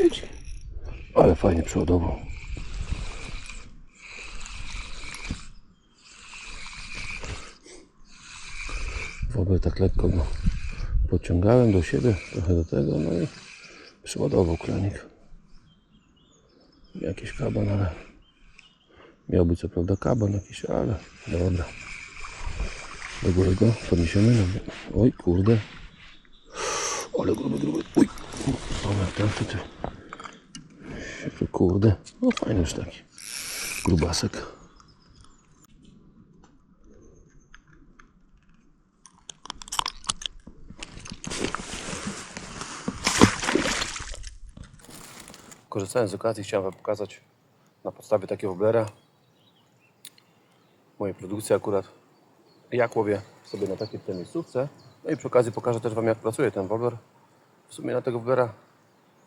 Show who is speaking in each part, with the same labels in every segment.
Speaker 1: Siedzi. Ale fajnie przeładował. Wobec tak lekko go podciągałem do siebie, trochę do tego, no i przeładował klanik. Jakiś kaban, ale miał być co prawda kaban jakiś, ale dobra. Do góry go podniesiemy. No. Oj, kurde. Ale gruby, gruby. Uj. Dobra, ten tutaj. Kurde. No fajny już taki. Grubasek. Korzystając z okazji chciałem Wam pokazać na podstawie takiego woblera mojej produkcji akurat jak łowię sobie na takiej miejscówce. No i przy okazji pokażę też Wam jak pracuje ten wobler. W sumie na tego woblera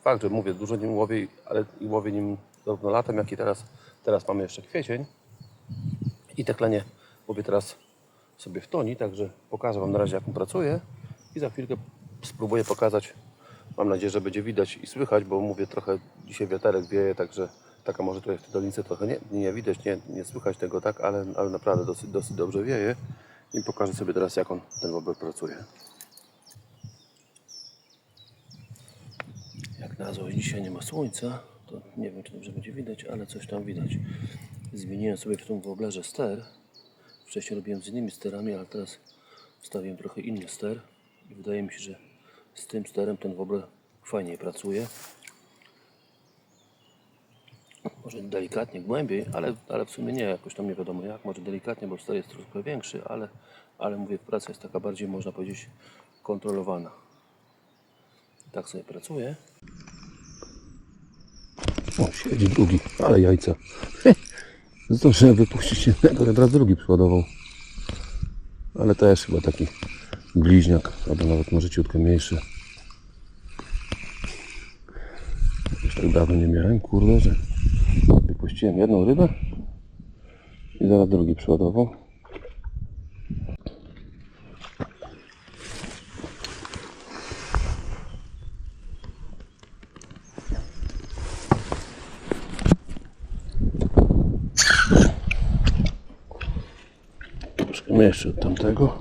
Speaker 1: fakt, że mówię, dużo nim łowię, ale i łowię nim zarówno latem, jak i teraz. Teraz mamy jeszcze kwiecień i te klenie łowię teraz sobie w toni, także pokażę Wam na razie jak on pracuje i za chwilkę spróbuję pokazać. Mam nadzieję, że będzie widać i słychać, bo mówię trochę dzisiaj wiaterek wieje, także taka może tutaj w tej dolnicy trochę nie, nie widać, nie, nie słychać tego tak, ale, ale naprawdę dosyć, dosyć dobrze wieje i pokażę sobie teraz jak on ten wobler pracuje. Na złość dzisiaj nie ma słońca, to nie wiem czy dobrze będzie widać, ale coś tam widać. Zmieniłem sobie w tym woblerze ster. Wcześniej robiłem z innymi sterami, ale teraz wstawiłem trochę inny ster i wydaje mi się, że z tym sterem ten wobler fajniej pracuje. Może delikatnie głębiej, ale, ale w sumie nie, jakoś tam nie wiadomo jak, może delikatnie, bo ster jest troszkę większy, ale, ale mówię, praca jest taka bardziej, można powiedzieć, kontrolowana. Tak sobie pracuje. Siedzi drugi, ale jajca. Zdążyłem wypuścić jednego, od razu drugi przeładował. Ale też chyba taki bliźniak, albo nawet może ciutko mniejszy. Już tak dawno nie miałem, kurde, że wypuściłem jedną rybę i zaraz drugi przeładował. Troszkę mniejszy od tamtego.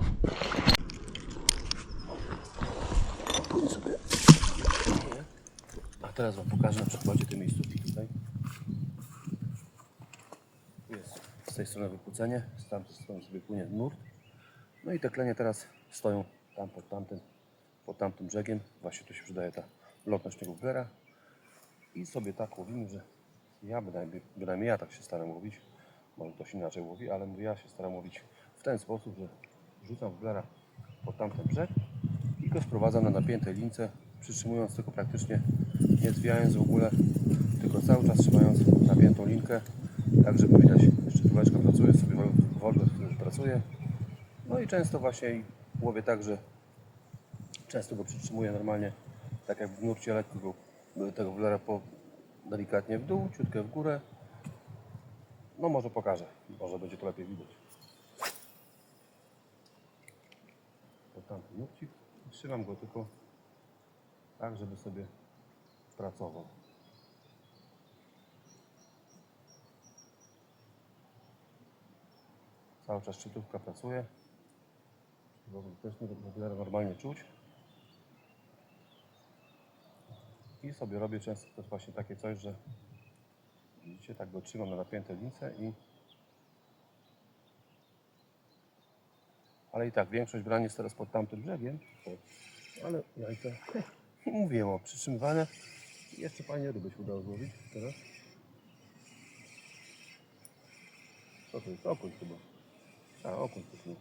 Speaker 1: A teraz Wam pokażę na przykładzie tej miejscówki tutaj. Tu jest z tej strony wypłucenie, z tamtej strony sobie płynie nurt. No i te klenie teraz stoją tam pod tamtym, pod tamtym brzegiem. Właśnie tu się przydaje ta lotność tego wglera. I sobie tak łowimy, że ja bynajmniej, bynajmniej ja tak się staram łowić. Może ktoś inaczej łowi, ale ja się staram łowić w ten sposób, że rzucam wglera pod tamten brzeg i go sprowadzam na napiętej lince, przytrzymując tylko praktycznie, nie zwijając w ogóle, tylko cały czas trzymając napiętą linkę, tak żeby widać, jeszcze tułeczka pracuje, sobie wolwer pracuje. No i często właśnie łowię tak, że często go przytrzymuję normalnie, tak jak w nurcie lekko go, tego wlera po, delikatnie w dół, ciutkę w górę. No może pokażę, może będzie to lepiej widać. Pod tamty nurcik. Trzymam go tylko tak, żeby sobie pracował. Cały czas szczytówka pracuje. Żeby też ogóle normalnie czuć. I sobie robię często też właśnie takie coś, że widzicie, tak go trzymam na napięte lince i ale i tak większość brań jest teraz pod tamtym brzegiem. Ale jajka. Mówiłem o przytrzymywaniach. Jeszcze fajnie ryby się udało złowić teraz. Co to jest? Okuń chyba. A, okuń to nie.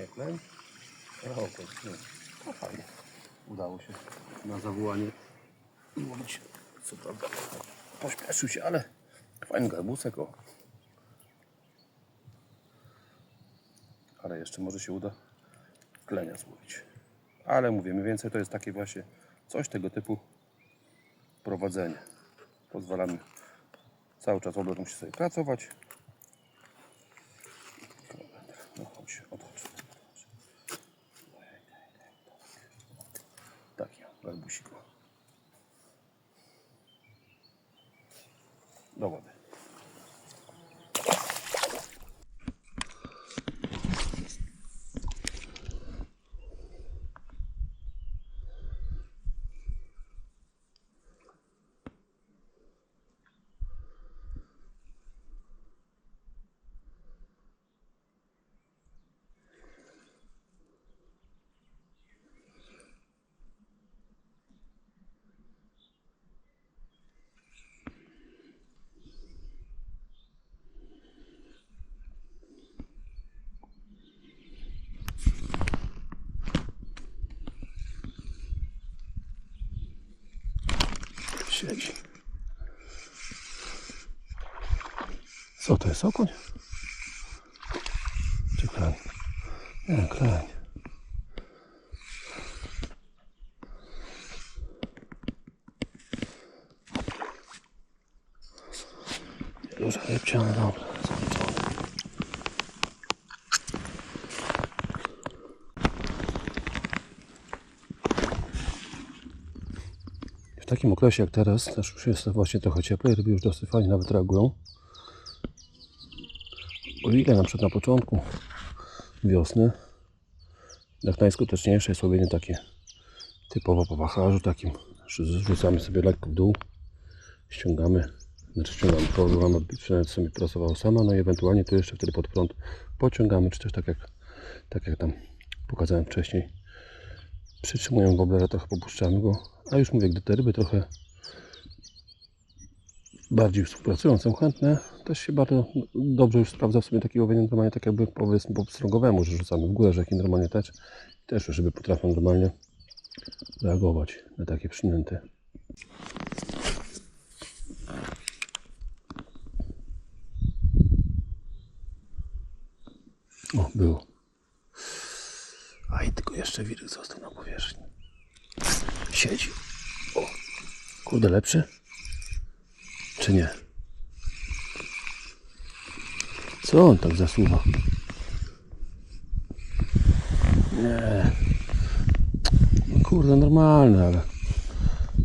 Speaker 1: Nie kleń. A, okuń. No fajnie. Udało się na zawołanie łowić. Co prawda pośpieszył się, ale fajny garbusek. O. ale jeszcze może się uda klenia złowić. Ale mówimy więcej to jest takie właśnie coś tego typu prowadzenie. Pozwalamy cały czas oblot musi sobie pracować. No chodź, odchodź. Tak garbusik ma. Do wody. Co to jest okuń? Czy kleń? Nie, kleń. Duża ale dobra. W takim okresie jak teraz, też już jest właśnie trochę cieplej, ryby już dosyć fajnie nawet reagują. Ile na przykład na początku wiosny, jak najskuteczniejsze jest łowienie takie typowo po wachlarzu takim, że zrzucamy sobie lekko w dół, ściągamy, znaczy ściągamy, przynajmniej sobie pracowało sama, no i ewentualnie tu jeszcze wtedy pod prąd pociągamy, czy też tak jak, tak jak tam pokazałem wcześniej, przytrzymujemy woblera, trochę popuszczamy go, a już mówię, gdy te ryby trochę bardziej współpracują, są chętne, też się bardzo dobrze już sprawdza w sobie takie łowienie normalnie tak jakby powiedzmy po pstrągowemu, że rzucamy w górę rzeki normalnie też, też ryby potrafią normalnie reagować na takie przynęty. O, było. A i tylko jeszcze wirus został na powierzchni. Siedzi. O, kurde lepszy? Czy nie? Co on tak zasuwa? Nie. No Kurde, normalne, ale...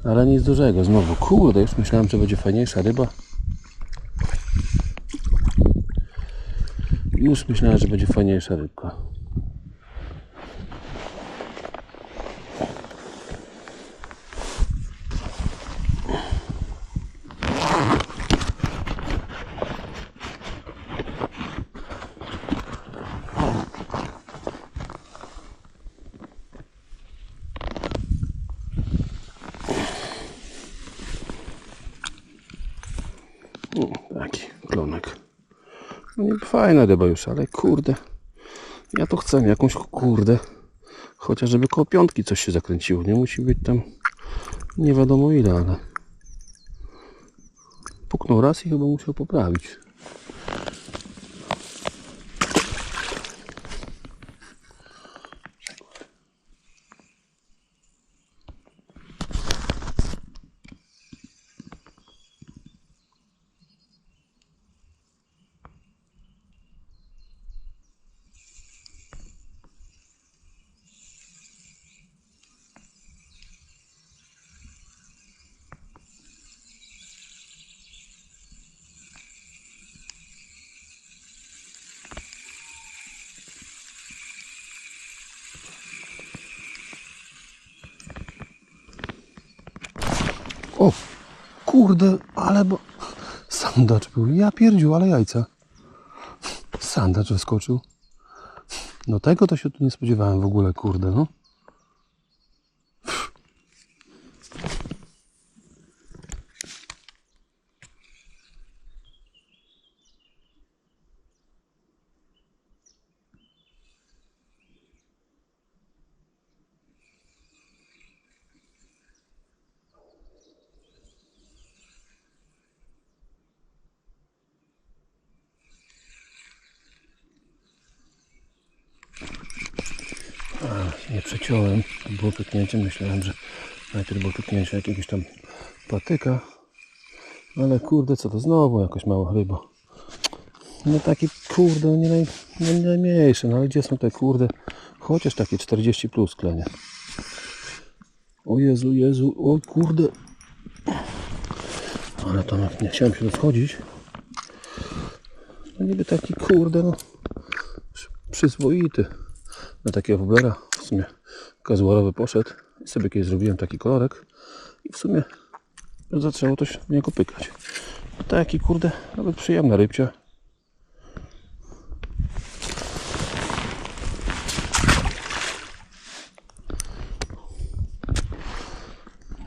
Speaker 1: Ale nic dużego. Znowu, kurde, już myślałem, że będzie fajniejsza ryba. Już myślałem, że będzie fajniejsza rybka. O, taki klonek. No nie fajna ryba już, ale kurde. Ja to chcę jakąś kurde. Chociaż żeby koło piątki coś się zakręciło. Nie musi być tam nie wiadomo ile, ale puknął raz i chyba musiał poprawić. O, kurde, ale bo... Sandacz był. Ja pierdziu, ale jajca. Sandacz wyskoczył. No tego to się tu nie spodziewałem w ogóle, kurde, no. A, nie przeciąłem. To było pyknięcie. Myślałem, że najpierw było pyknięcie jakiegoś tam patyka. Ale kurde, co to znowu jakaś mała ryba. No taki kurde, nie, naj, nie najmniejsze, no ale gdzie są te kurde? Chociaż takie 40 plus klenie. O Jezu, Jezu, o kurde. Ale jak nie chciałem się rozchodzić. No niby taki kurde no przy- przyzwoity na takiego woblera. Sumie kazuarowy poszedł. I sobie kiedyś zrobiłem taki kolorek i w sumie zaczęło to się niego pykać. Taki kurde, nawet przyjemna rybcia.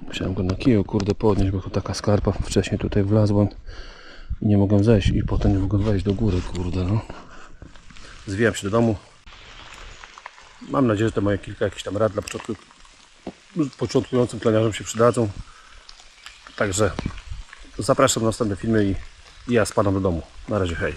Speaker 1: Musiałem go na kiju kurde podnieść, bo tu taka skarpa wcześniej tutaj wlazłem i nie mogłem zejść i potem nie mogłem wejść do góry kurde no. Zwijam się do domu. Mam nadzieję, że te moje kilka jakichś tam rad dla początku, początkującym planiarzom się przydadzą. Także zapraszam na następne filmy i i ja spadam do domu. Na razie hej.